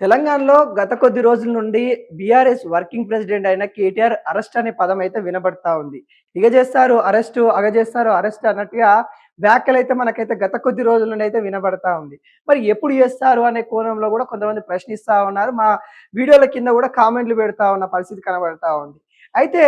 తెలంగాణలో గత కొద్ది రోజుల నుండి బీఆర్ఎస్ వర్కింగ్ ప్రెసిడెంట్ అయిన కేటీఆర్ అరెస్ట్ అనే పదం అయితే వినబడతా ఉంది. ఇగ చేస్తారు అరెస్టు అగ చేస్తారు అరెస్ట్ అన్నట్టుగా వ్యాఖ్యలు అయితే మనకైతే గత కొద్ది రోజుల నుండి అయితే వినబడతా ఉంది. మరి ఎప్పుడు చేస్తారు అనే కోణంలో కూడా కొంతమంది ప్రశ్నిస్తా ఉన్నారు. మా వీడియోల కింద కూడా కామెంట్లు పెడతా ఉన్న పరిస్థితి కనబడతా ఉంది. అయితే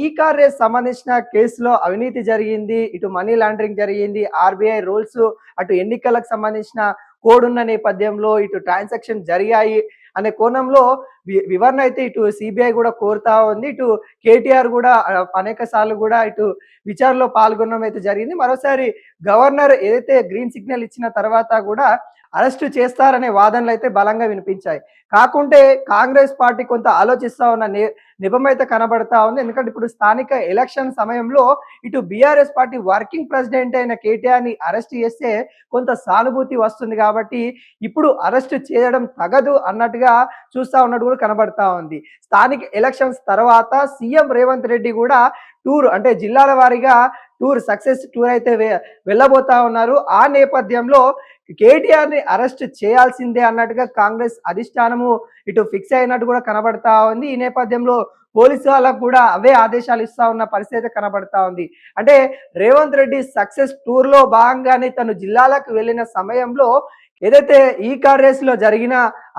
ఈ కార్ రేస్ సంబంధించిన కేసులో అవినీతి జరిగింది ఇటు మనీ లాండరింగ్ జరిగింది ఆర్బీఐ రూల్స్ అటు ఎన్నికలకు సంబంధించిన కోడ్ ఉన్న నేపథ్యంలో ఇటు ట్రాన్సాక్షన్ జరిగాయి. అనే కోణంలో వి- వివరణ అయితే ఇటు సిబిఐ కూడా కోరుతా ఉంది. ఇటు కేటీఆర్ కూడా అనేక సార్లు కూడా ఇటు విచారణలో పాల్గొనడం అయితే జరిగింది. మరోసారి గవర్నర్ ఏదైతే గ్రీన్ సిగ్నల్ ఇచ్చిన తర్వాత కూడా అరెస్ట్ చేస్తారనే వాదనలు అయితే బలంగా వినిపించాయి. కాకుంటే కాంగ్రెస్ పార్టీ కొంత ఆలోచిస్తా ఉన్న నే- అయితే కనబడతా ఉంది. ఎందుకంటే ఇప్పుడు స్థానిక ఎలక్షన్ సమయంలో ఇటు బీఆర్ఎస్ పార్టీ వర్కింగ్ ప్రెసిడెంట్ అయిన కేటీఆర్ని అరెస్ట్ చేస్తే కొంత సానుభూతి వస్తుంది కాబట్టి ఇప్పుడు అరెస్ట్ చేయడం తగదు అన్నట్టుగా చూస్తా ఉన్నట్టు కూడా కనబడతా ఉంది. స్థానిక ఎలక్షన్స్ తర్వాత సీఎం రేవంత్ రెడ్డి కూడా టూర్ అంటే జిల్లాల వారీగా టూర్ సక్సెస్ టూర్ అయితే వెళ్ళబోతా ఉన్నారు. ఆ నేపథ్యంలో కేటీఆర్ని అరెస్ట్ చేయాల్సిందే అన్నట్టుగా కాంగ్రెస్ అధిష్టానము ఇటు ఫిక్స్ అయినట్టు కూడా కనబడతా ఉంది. ఈ నేపథ్యంలో పోలీసు వాళ్ళకు కూడా అవే ఆదేశాలు ఇస్తా ఉన్న పరిస్థితి అయితే కనబడతా ఉంది. అంటే రేవంత్ రెడ్డి సక్సెస్ టూర్లో భాగంగానే తను జిల్లాలకు వెళ్ళిన సమయంలో ఏదైతే ఈ కార్లో జరిగిన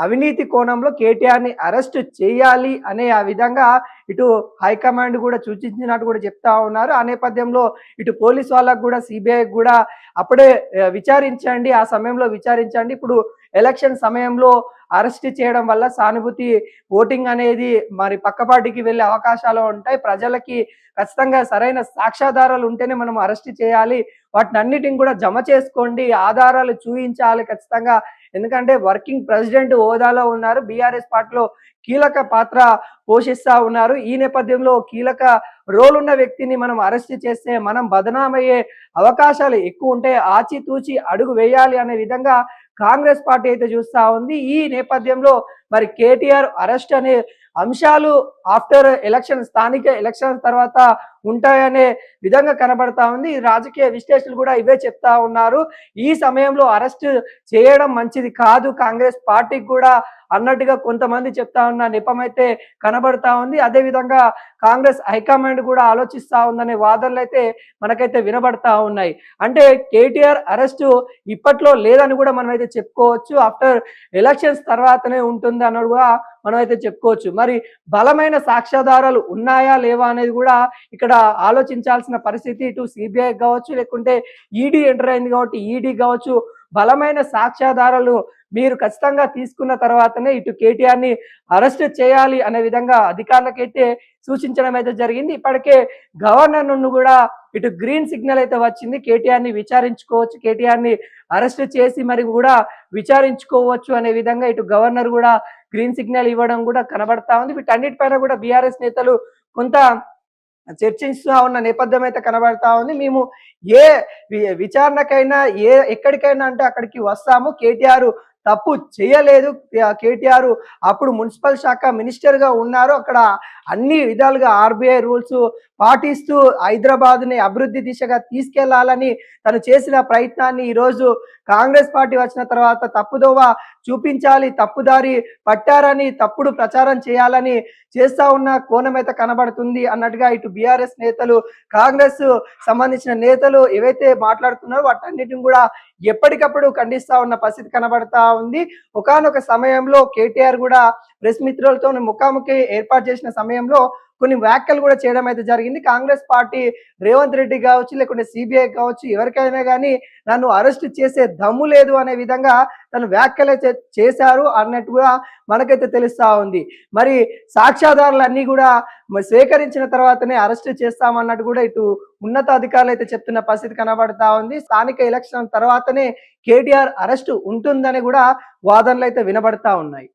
అవినీతి కోణంలో కేటీఆర్ని అరెస్ట్ చేయాలి అనే ఆ విధంగా ఇటు హైకమాండ్ కూడా సూచించినట్టు కూడా చెప్తా ఉన్నారు. ఆ నేపథ్యంలో ఇటు పోలీస్ వాళ్ళకు కూడా సిబిఐ కూడా అప్పుడే విచారించండి ఆ సమయంలో విచారించండి. ఇప్పుడు ఎలక్షన్ సమయంలో అరెస్ట్ చేయడం వల్ల సానుభూతి ఓటింగ్ అనేది మరి పక్కపాటికి వెళ్ళే అవకాశాలు ఉంటాయి. ప్రజలకి ఖచ్చితంగా సరైన సాక్ష్యాధారాలు ఉంటేనే మనం అరెస్ట్ చేయాలి. వాటిని అన్నిటిని కూడా జమ చేసుకోండి. ఆధారాలు చూపించాలి ఖచ్చితంగా. ఎందుకంటే వర్కింగ్ ప్రెసిడెంట్ హోదాలో ఉన్నారు బీఆర్ఎస్ పార్టీలో కీలక పాత్ర పోషిస్తా ఉన్నారు. ఈ నేపథ్యంలో కీలక రోల్ ఉన్న వ్యక్తిని మనం అరెస్ట్ చేస్తే మనం బదనామయ్యే అవకాశాలు ఎక్కువ ఉంటే ఆచితూచి అడుగు వేయాలి అనే విధంగా కాంగ్రెస్ పార్టీ అయితే చూస్తా ఉంది. ఈ నేపథ్యంలో మరి కేటీఆర్ అరెస్ట్ అనే అంశాలు ఆఫ్టర్ ఎలక్షన్ స్థానిక ఎలక్షన్ తర్వాత ఉంటాయనే విధంగా కనబడతా ఉంది. రాజకీయ విశ్లేషకులు కూడా ఇవే చెప్తా ఉన్నారు. ఈ సమయంలో అరెస్ట్ చేయడం మంచిది కాదు. కాంగ్రెస్ పార్టీకి కూడా అన్నట్టుగా కొంతమంది చెప్తా ఉన్న నిపమైతే కనబడతా ఉంది. అదే విధంగా కాంగ్రెస్ హైకమాండ్ కూడా ఆలోచిస్తా ఉందనే వాదనలు అయితే మనకైతే వినబడతా ఉన్నాయి. అంటే కేటీఆర్ అరెస్ట్ ఇప్పట్లో లేదని కూడా మనం అయితే చెప్పుకోవచ్చు. ఆఫ్టర్ ఎలక్షన్స్ తర్వాతనే ఉంటుంది అన్నది కూడా మనం అయితే చెప్పుకోవచ్చు. మరి బలమైన సాక్ష్యాధారాలు ఉన్నాయా లేవా అనేది కూడా ఇక్కడ ఆలోచించాల్సిన పరిస్థితి ఇటు సిబిఐ కావచ్చు లేకుంటే ఈడీ ఎంటర్ అయింది కాబట్టి ఈడీ కావచ్చు. బలమైన సాక్ష్యాధారాలు మీరు ఖచ్చితంగా తీసుకున్న తర్వాతనే ఇటు కేటీఆర్ని అరెస్ట్ చేయాలి అనే విధంగా అధికారులకైతే సూచించడం అయితే జరిగింది. ఇప్పటికే గవర్నర్ నుండి కూడా ఇటు గ్రీన్ సిగ్నల్ అయితే వచ్చింది. కేటీఆర్ని విచారించుకోవచ్చు. కేటీఆర్ని అరెస్ట్ చేసి మరి కూడా విచారించుకోవచ్చు అనే విధంగా ఇటు గవర్నర్ కూడా గ్రీన్ సిగ్నల్ ఇవ్వడం కూడా కనబడతా ఉంది. వీటన్నిటిపైన కూడా బీఆర్ఎస్ నేతలు కొంత చర్చిస్తూ ఉన్న నేపథ్యం అయితే కనబడతా ఉంది. మేము ఏ వి- విచారణకైనా ఏ ఎక్కడికైనా అంటే అక్కడికి వస్తాము. కేటీఆర్ తప్పు చేయలేదు. కేటీఆర్ అప్పుడు మున్సిపల్ శాఖ మినిస్టర్గా ఉన్నారు. అక్కడ అన్ని విధాలుగా ఆర్బీఐ రూల్స్ పాటిస్తూ హైదరాబాద్ని అభివృద్ధి దిశగా తీసుకెళ్ళాలని తను చేసిన ప్రయత్నాన్ని ఈరోజు కాంగ్రెస్ పార్టీ వచ్చిన తర్వాత తప్పుదోవ చూపించాలి తప్పుదారి పట్టారని తప్పుడు ప్రచారం చేయాలని చేస్తా ఉన్న కోణమైతే కనబడుతుంది అన్నట్టుగా ఇటు బీఆర్ఎస్ నేతలు కాంగ్రెస్ సంబంధించిన నేతలు ఏవైతే మాట్లాడుతున్నారో వాటన్నిటిని కూడా ఎప్పటికప్పుడు ఖండిస్తా ఉన్న పరిస్థితి కనబడతా ఉంది. ఒకానొక సమయంలో కేటీఆర్ కూడా ప్రెస్ మిత్రులతో ముఖాముఖి ఏర్పాటు చేసిన సమయంలో కొన్ని వ్యాఖ్యలు కూడా చేయడం అయితే జరిగింది. కాంగ్రెస్ పార్టీ రేవంత్ రెడ్డి కావచ్చు లేకుంటే సిబిఐ కావచ్చు ఎవరికైనా కానీ నన్ను అరెస్ట్ చేసే దమ్ము లేదు అనే విధంగా తను వ్యాఖ్యలు అయితే చేశారు అన్నట్టుగా మనకైతే తెలుస్తా ఉంది. మరి సాక్ష్యాధారాలన్నీ కూడా స్వీకరించిన తర్వాతనే అరెస్ట్ చేస్తామన్నట్టు కూడా ఇటు ఉన్నత అధికారులు అయితే చెప్తున్న పరిస్థితి కనబడతా ఉంది. స్థానిక ఎలక్షన్ తర్వాతనే కేటీఆర్ అరెస్ట్ ఉంటుందని కూడా వాదనలు అయితే వినబడతా ఉన్నాయి.